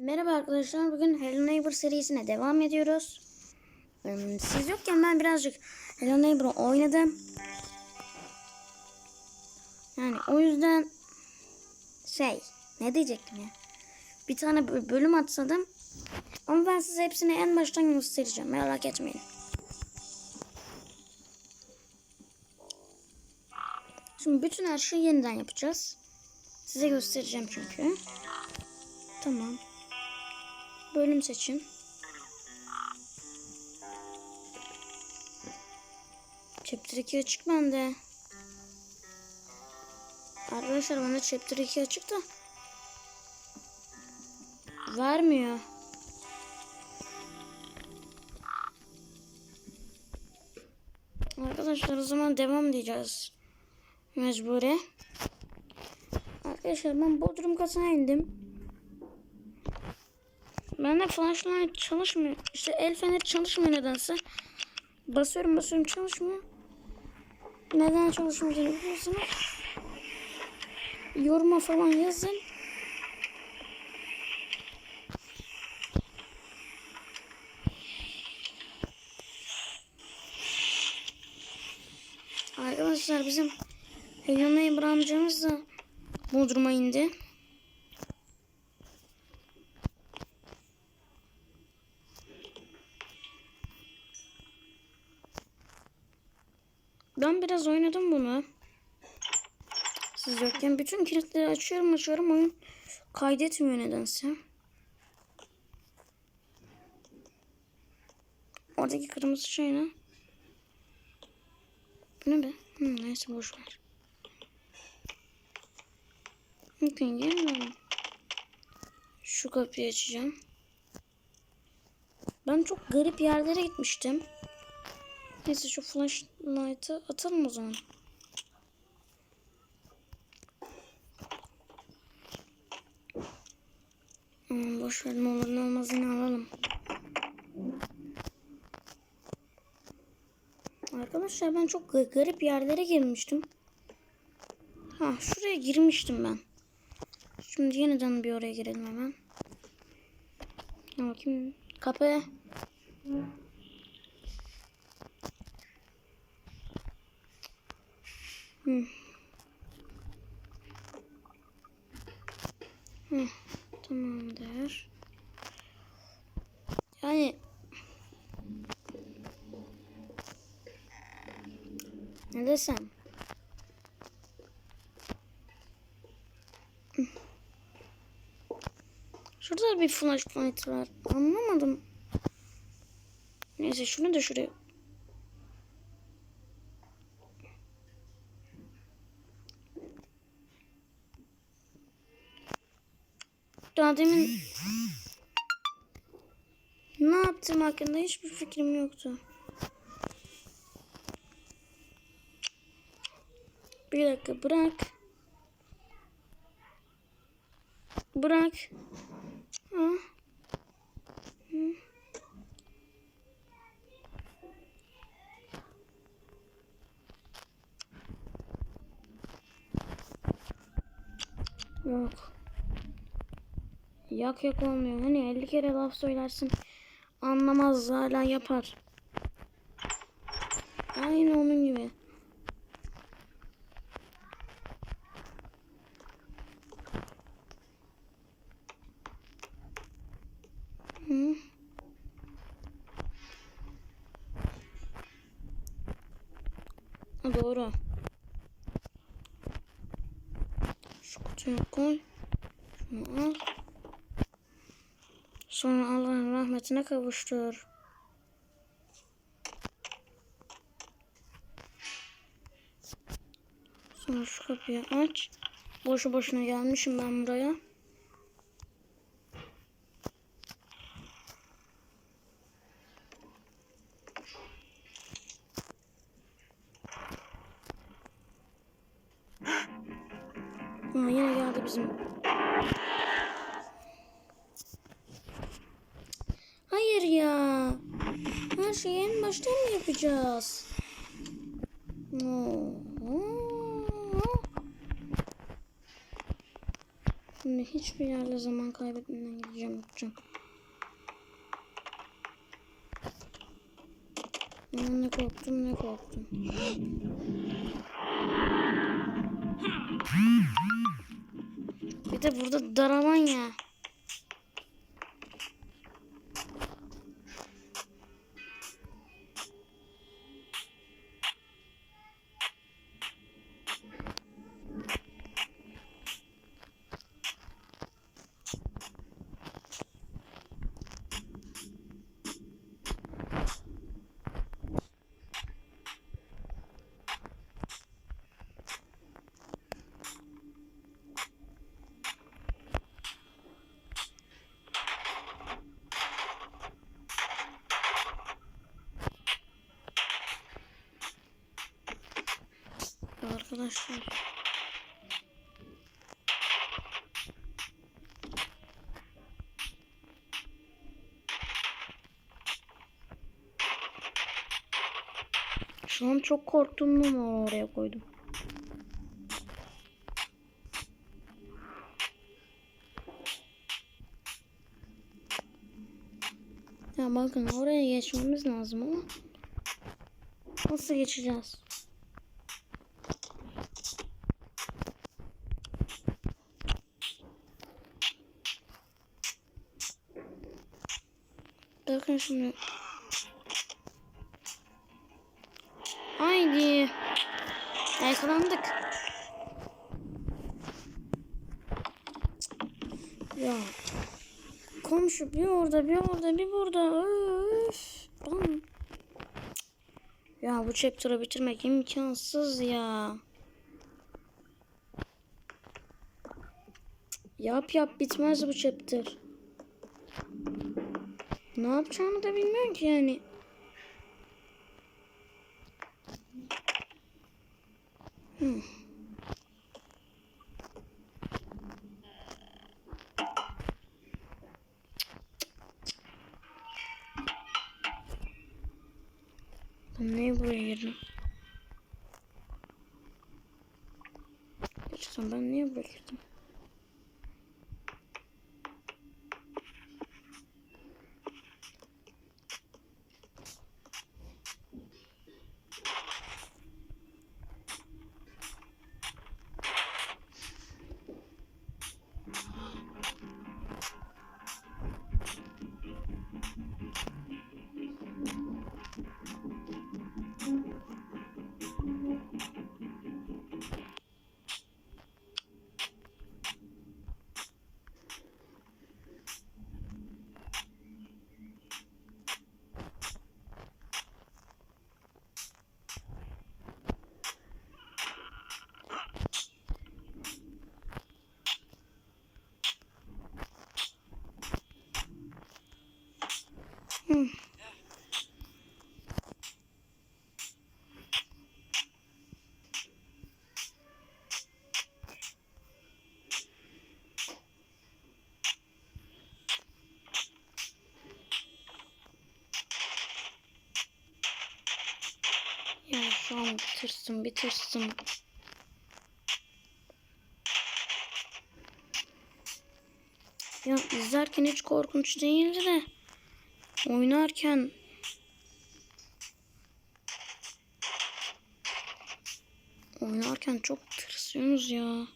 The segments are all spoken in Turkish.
Merhaba arkadaşlar. Bugün Hello Neighbor serisine devam ediyoruz. Siz yokken ben birazcık Hello Neighbor'ı oynadım. Yani o yüzden şey ne diyecektim ya. Bir tane bö- bölüm atsadım. Ama ben size hepsini en baştan göstereceğim. Merak etmeyin. Şimdi bütün her şeyi yeniden yapacağız. Size göstereceğim çünkü. Tamam. Bölüm seçin. Chapter 2 açık bende. Arkadaşlar bende Chapter 2 açık da. Vermiyor. Arkadaşlar o zaman devam diyeceğiz. Mecburi. Arkadaşlar ben Bodrum katına indim. Bende flashlight çalışmıyor. İşte el feneri çalışmıyor nedense. Basıyorum basıyorum çalışmıyor. Neden çalışmayacağını biliyorsunuz. Yoruma falan yazın. Arkadaşlar bizim Neighbor amcamız da Bodrum'a indi. Ben biraz oynadım bunu. Siz yokken bütün kilitleri açıyorum açıyorum oyun kaydetmiyor nedense. Oradaki kırmızı şey ne? Bu ne be? Hı, neyse boş ver. Mümkün gelmiyorum. Şu kapıyı açacağım. Ben çok garip yerlere gitmiştim. Neyse şu flashlight'ı atalım o zaman. Aman boş ver ne olur ne olmaz yine alalım. Arkadaşlar ben çok ga- garip yerlere girmiştim. Ha şuraya girmiştim ben. Şimdi yeniden bir oraya girelim hemen. Bakayım kapı. Hı. Hı, tamamdır. Yani ne desem? Şurada bir flashlight var. Anlamadım. Neyse şunu da şuraya Daha demin ne yaptım hakkında hiçbir fikrim yoktu. Bir dakika bırak. Bırak. Ha. Hı. Yok. Yak yak olmuyor. Hani 50 kere laf söylersin. Anlamaz hala yapar. Aynı onun gibi. Hı. Doğru. Şu kutuya koy. Şunu al. Sonra Allah'ın rahmetine kavuştur. Sonra şu kapıyı aç. Boşu boşuna gelmişim ben buraya. Ha, yine geldi bizim Hayır ya. Her şeyi en baştan mı yapacağız? Şimdi hiçbir yerde zaman kaybetmeden gideceğim yapacağım. Ben ne korktum ne korktum. Bir de burada daraman ya. Arkadaşlar. Şu an çok korktum ama oraya koydum. Ya bakın oraya geçmemiz lazım ama nasıl geçeceğiz? Bakın şimdi. Haydi. Yakalandık. Ya. Komşu bir orada bir orada bir burada. Öf. Ya bu chapter'ı bitirmek imkansız ya. Yap yap bitmez bu chapter. Ne yapacağımı da bilmiyorum ki yani. Hmm. Ben niye buraya girdim? Gerçekten ben niye buraya? Ya an bitirsin bitirsin. Ya izlerken hiç korkunç değildi de oynarken oynarken çok tırsıyorsunuz ya.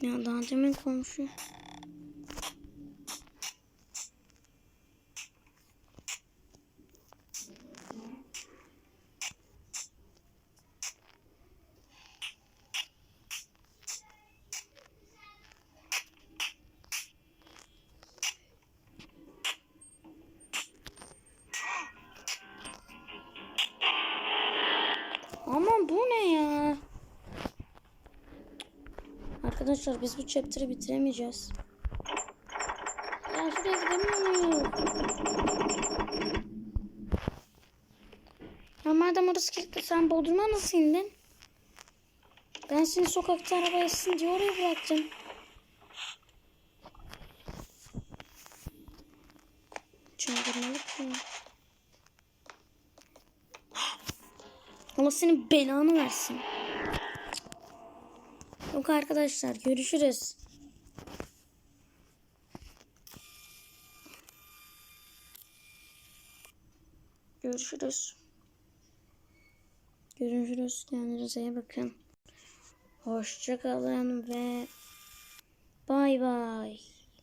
Ya daha demin komşu. Ama bu ne ya? Arkadaşlar biz bu chapter'ı bitiremeyeceğiz. Ben şuraya gidemiyorum. Ya madem orası kilitli sen Bodrum'a nasıl indin? Ben seni sokakta araba etsin diye oraya bıraktım. Çaldırmalık mı? Allah senin belanı versin. Yok arkadaşlar görüşürüz. Görüşürüz. Görüşürüz. Kendinize iyi bakın. Hoşçakalın ve bay bay.